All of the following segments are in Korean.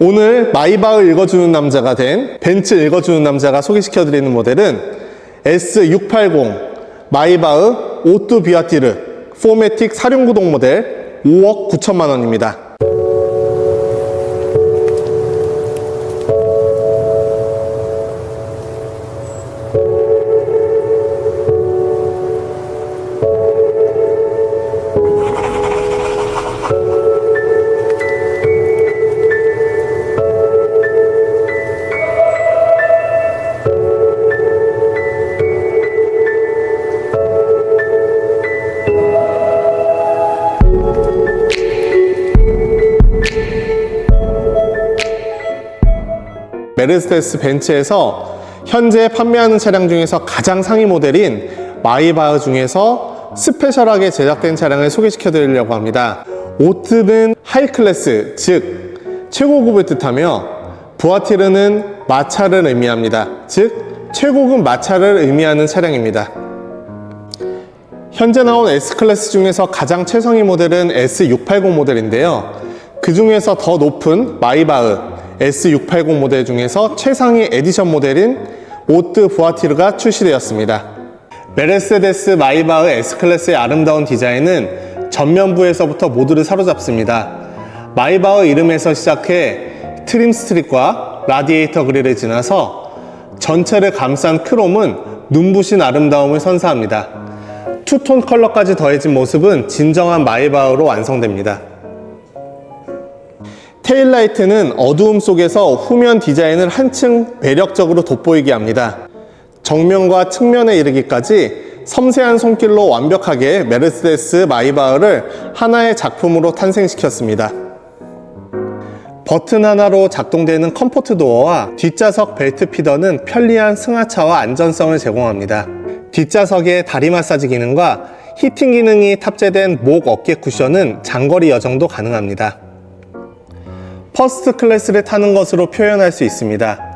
오늘 마이바흐 읽어주는 남자가 된 벤츠 읽어주는 남자가 소개시켜드리는 모델은 S680 마이바흐 오뚜 비아티르 포매틱 사륜구동 모델 5억 9천만 원입니다. 메르세데스 벤츠에서 현재 판매하는 차량 중에서 가장 상위 모델인 마이바흐 중에서 스페셜하게 제작된 차량을 소개시켜 드리려고 합니다. 오트는 하이 클래스, 즉 최고급을 뜻하며 부아티르는 마차를 의미합니다. 즉 최고급 마차를 의미하는 차량입니다. 현재 나온 S클래스 중에서 가장 최상위 모델은 S680 모델인데요. 그 중에서 더 높은 마이바흐 S680 모델 중에서 최상위 에디션 모델인 오트 부아티르가 출시되었습니다. 메르세데스 마이바흐 S클래스의 아름다운 디자인은 전면부에서부터 모두를 사로잡습니다. 마이바흐 이름에서 시작해 트림 스트립과 라디에이터 그릴을 지나서 전체를 감싼 크롬은 눈부신 아름다움을 선사합니다. 투톤 컬러까지 더해진 모습은 진정한 마이바흐로 완성됩니다. 테일라이트는 어두움 속에서 후면 디자인을 한층 매력적으로 돋보이게 합니다. 정면과 측면에 이르기까지 섬세한 손길로 완벽하게 메르세데스 마이바흐를 하나의 작품으로 탄생시켰습니다. 버튼 하나로 작동되는 컴포트 도어와 뒷좌석 벨트 피더는 편리한 승하차와 안전성을 제공합니다. 뒷좌석의 다리 마사지 기능과 히팅 기능이 탑재된 목 어깨 쿠션은 장거리 여정도 가능합니다. 퍼스트 클래스를 타는 것으로 표현할 수 있습니다.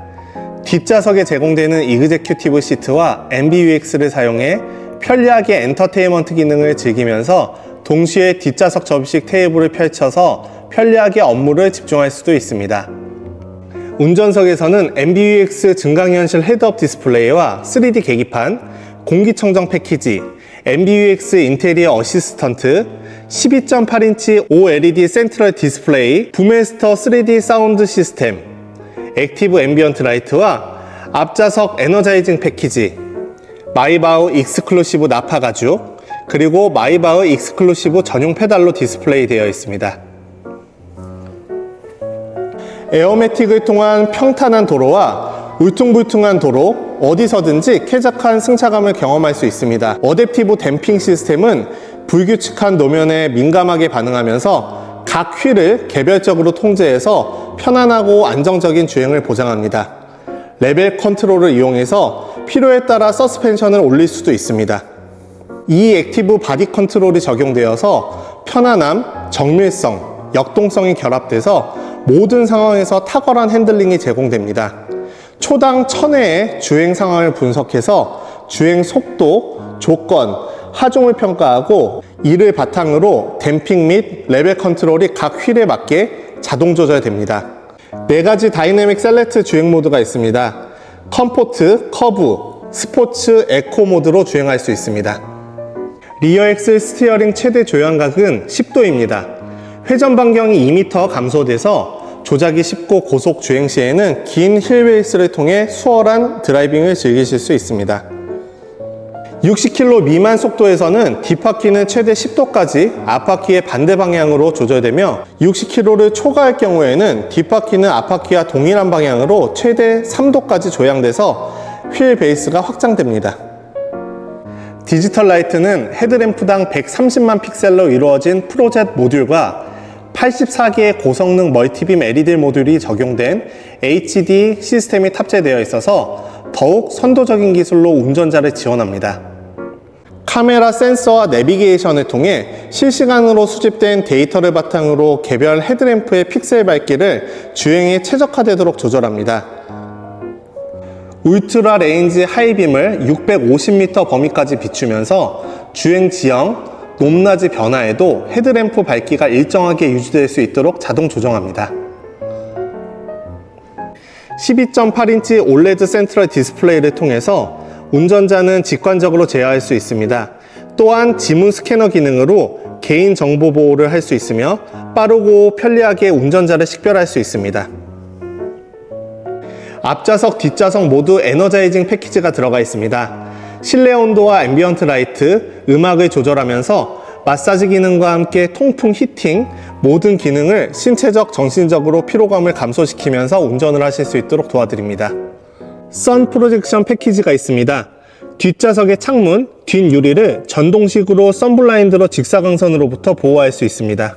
뒷좌석에 제공되는 이그제큐티브 시트와 MBUX를 사용해 편리하게 엔터테인먼트 기능을 즐기면서 동시에 뒷좌석 접이식 테이블을 펼쳐서 편리하게 업무를 집중할 수도 있습니다. 운전석에서는 MBUX 증강현실 헤드업 디스플레이와 3D 계기판, 공기청정 패키지, MBUX 인테리어 어시스턴트, 12.8인치 OLED 센트럴 디스플레이, 부메스터 3D 사운드 시스템, 액티브 앰비언트 라이트와 앞좌석 에너자이징 패키지, 마이바흐 익스클루시브 나파 가죽, 그리고 마이바흐 익스클루시브 전용 페달로 디스플레이 되어 있습니다. 에어매틱을 통한 평탄한 도로와 울퉁불퉁한 도로, 어디서든지 쾌적한 승차감을 경험할 수 있습니다. 어댑티브 댐핑 시스템은 불규칙한 노면에 민감하게 반응하면서 각 휠을 개별적으로 통제해서 편안하고 안정적인 주행을 보장합니다. 레벨 컨트롤을 이용해서 필요에 따라 서스펜션을 올릴 수도 있습니다. 이 액티브 바디 컨트롤이 적용되어서 편안함, 정밀성, 역동성이 결합돼서 모든 상황에서 탁월한 핸들링이 제공됩니다. 초당 1000회의 주행 상황을 분석해서 주행 속도, 조건, 하중을 평가하고 이를 바탕으로 댐핑 및 레벨 컨트롤이 각 휠에 맞게 자동 조절됩니다. 네 가지 다이내믹 셀렉트 주행 모드가 있습니다. 컴포트, 커브, 스포츠, 에코 모드로 주행할 수 있습니다. 리어 엑셀 스티어링 최대 조향각은 10도입니다. 회전 반경이 2m 감소돼서 조작이 쉽고 고속 주행 시에는 긴 힐베이스를 통해 수월한 드라이빙을 즐기실 수 있습니다. 60km 미만 속도에서는 뒷바퀴는 최대 10도까지 앞바퀴의 반대 방향으로 조절되며 60km를 초과할 경우에는 뒷바퀴는 앞바퀴와 동일한 방향으로 최대 3도까지 조향돼서 휠 베이스가 확장됩니다. 디지털 라이트는 헤드램프당 130만 픽셀로 이루어진 프로젯 모듈과 84개의 고성능 멀티빔 LED 모듈이 적용된 HD 시스템이 탑재되어 있어서 더욱 선도적인 기술로 운전자를 지원합니다. 카메라 센서와 내비게이션을 통해 실시간으로 수집된 데이터를 바탕으로 개별 헤드램프의 픽셀 밝기를 주행에 최적화되도록 조절합니다. 울트라 레인지 하이빔을 650m 범위까지 비추면서 주행 지형, 높낮이 변화에도 헤드램프 밝기가 일정하게 유지될 수 있도록 자동 조정합니다. 12.8인치 OLED 센트럴 디스플레이를 통해서 운전자는 직관적으로 제어할 수 있습니다. 또한 지문 스캐너 기능으로 개인 정보 보호를 할 수 있으며 빠르고 편리하게 운전자를 식별할 수 있습니다. 앞좌석, 뒷좌석 모두 에너자이징 패키지가 들어가 있습니다. 실내 온도와 앰비언트 라이트, 음악을 조절하면서 마사지 기능과 함께 통풍 히팅, 모든 기능을 신체적, 정신적으로 피로감을 감소시키면서 운전을 하실 수 있도록 도와드립니다. 선 프로젝션 패키지가 있습니다. 뒷좌석의 창문, 뒷 유리를 전동식으로 선블라인드로 직사광선으로부터 보호할 수 있습니다.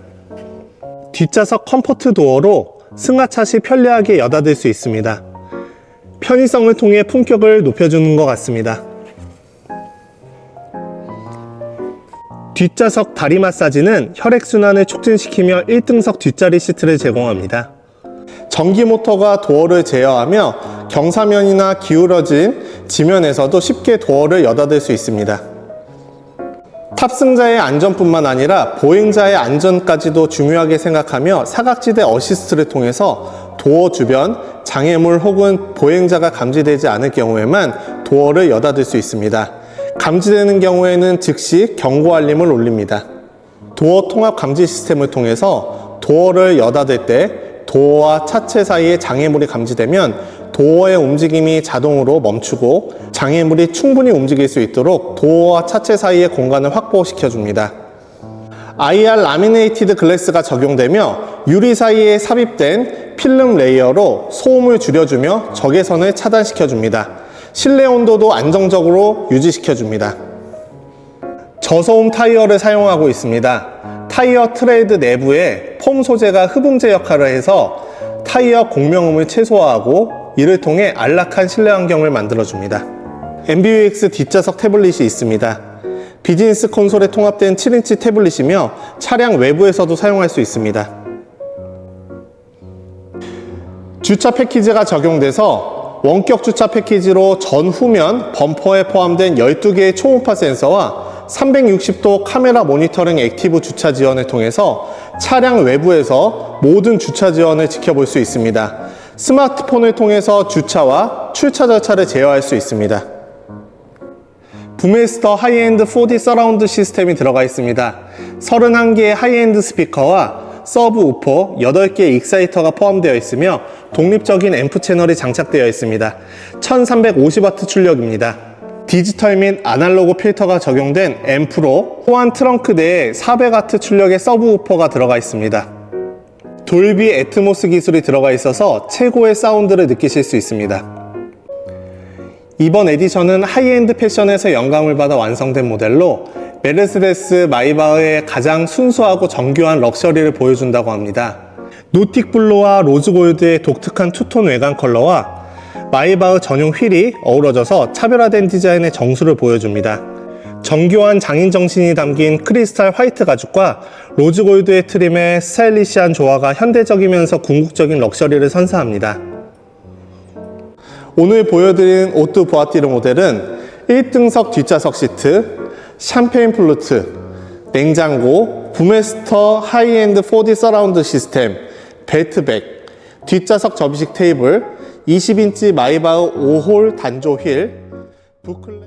뒷좌석 컴포트 도어로 승하차 시 편리하게 여닫을 수 있습니다. 편의성을 통해 품격을 높여주는 것 같습니다. 뒷좌석 다리 마사지는 혈액순환을 촉진시키며 1등석 뒷자리 시트를 제공합니다. 전기 모터가 도어를 제어하며 경사면이나 기울어진 지면에서도 쉽게 도어를 여닫을 수 있습니다. 탑승자의 안전뿐만 아니라 보행자의 안전까지도 중요하게 생각하며 사각지대 어시스트를 통해서 도어 주변 장애물 혹은 보행자가 감지되지 않을 경우에만 도어를 여닫을 수 있습니다. 감지되는 경우에는 즉시 경고 알림을 올립니다. 도어 통합 감지 시스템을 통해서 도어를 여닫을 때 도어와 차체 사이에 장애물이 감지되면 도어의 움직임이 자동으로 멈추고 장애물이 충분히 움직일 수 있도록 도어와 차체 사이의 공간을 확보시켜 줍니다. IR 라미네이티드 글래스가 적용되며 유리 사이에 삽입된 필름 레이어로 소음을 줄여주며 적외선을 차단시켜 줍니다. 실내 온도도 안정적으로 유지시켜 줍니다. 저소음 타이어를 사용하고 있습니다. 타이어 트레이드 내부에 폼 소재가 흡음재 역할을 해서 타이어 공명음을 최소화하고 이를 통해 안락한 실내 환경을 만들어줍니다. MBUX 뒷좌석 태블릿이 있습니다. 비즈니스 콘솔에 통합된 7인치 태블릿이며 차량 외부에서도 사용할 수 있습니다. 주차 패키지가 적용돼서 원격 주차 패키지로 전 후면 범퍼에 포함된 12개의 초음파 센서와 360도 카메라 모니터링 액티브 주차 지원을 통해서 차량 외부에서 모든 주차 지원을 지켜볼 수 있습니다. 스마트폰을 통해서 주차와 출차 절차를 제어할 수 있습니다. 부메스터 하이엔드 4D 서라운드 시스템이 들어가 있습니다. 31개의 하이엔드 스피커와 서브 우퍼 8개의 익사이터가 포함되어 있으며 독립적인 앰프 채널이 장착되어 있습니다. 1350W 출력입니다. 디지털 및 아날로그 필터가 적용된 앰프로 호환 트렁크 내에 400W 출력의 서브 우퍼가 들어가 있습니다. 돌비 애트모스 기술이 들어가 있어서 최고의 사운드를 느끼실 수 있습니다. 이번 에디션은 하이엔드 패션에서 영감을 받아 완성된 모델로 메르세데스 마이바흐의 가장 순수하고 정교한 럭셔리를 보여준다고 합니다. 노틱 블루와 로즈 골드의 독특한 투톤 외관 컬러와 마이바흐 전용 휠이 어우러져서 차별화된 디자인의 정수를 보여줍니다. 정교한 장인 정신이 담긴 크리스탈 화이트 가죽과 로즈 골드의 트림의 스타일리시한 조화가 현대적이면서 궁극적인 럭셔리를 선사합니다. 오늘 보여드린 오뚜 보아티르 모델은 1등석 뒷좌석 시트, 샴페인 플루트, 냉장고, 부메스터 하이엔드 4D 서라운드 시스템, 벨트백, 뒷좌석 접이식 테이블, 20인치 마이바흐 5홀 단조 휠.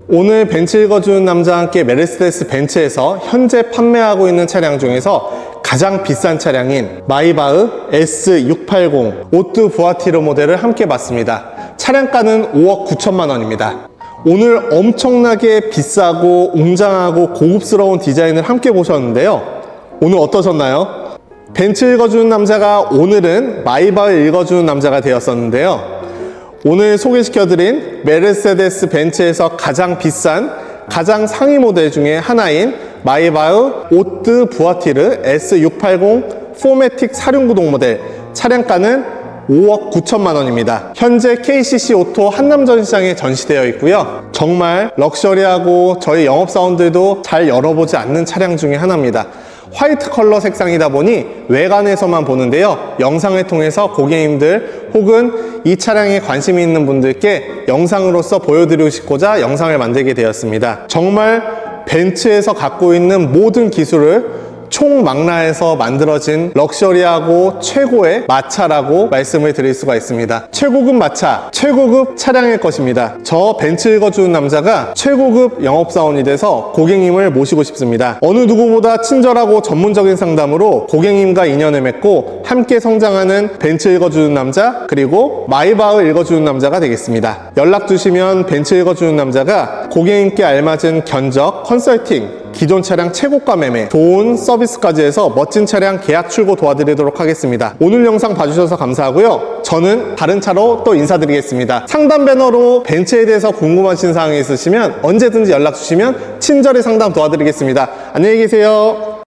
오늘 벤츠 읽어주는 남자와 함께 메르세데스 벤츠에서 현재 판매하고 있는 차량 중에서 가장 비싼 차량인 마이바흐 S680 오뚜 부아티르 모델을 함께 봤습니다. 차량가는 5억 9천만 원입니다. 오늘 엄청나게 비싸고 웅장하고 고급스러운 디자인을 함께 보셨는데요. 오늘 어떠셨나요? 벤츠 읽어주는 남자가 오늘은 마이바흐 읽어주는 남자가 되었었는데요. 오늘 소개시켜드린 메르세데스 벤츠에서 가장 비싼 가장 상위 모델 중에 하나인 마이바흐 오뜨 부아티르 S680 포매틱 사륜구동 모델 차량가는 5억 9천만 원입니다. 현재 KCC 오토 한남 전 시장에 전시되어 있고요. 정말 럭셔리하고 저희 영업사원들도 잘 열어보지 않는 차량 중에 하나입니다. 화이트 컬러 색상이다 보니 외관에서만 보는데요. 영상을 통해서 고객님들 혹은 이 차량에 관심이 있는 분들께 영상으로서 보여드리고 싶고자 영상을 만들게 되었습니다. 정말 벤츠에서 갖고 있는 모든 기술을 총망라에서 만들어진 럭셔리하고 최고의 마차라고 말씀을 드릴 수가 있습니다. 최고급 마차, 최고급 차량일 것입니다. 저 벤츠 읽어주는 남자가 최고급 영업사원이 돼서 고객님을 모시고 싶습니다. 어느 누구보다 친절하고 전문적인 상담으로 고객님과 인연을 맺고 함께 성장하는 벤츠 읽어주는 남자 그리고 마이바흐 읽어주는 남자가 되겠습니다. 연락 주시면 벤츠 읽어주는 남자가 고객님께 알맞은 견적, 컨설팅, 기존 차량 최고가 매매, 좋은 서비스까지 해서 멋진 차량 계약 출고 도와드리도록 하겠습니다. 오늘 영상 봐주셔서 감사하고요. 저는 다른 차로 또 인사드리겠습니다. 상담 배너로 벤츠에 대해서 궁금하신 사항이 있으시면 언제든지 연락 주시면 친절히 상담 도와드리겠습니다. 안녕히 계세요.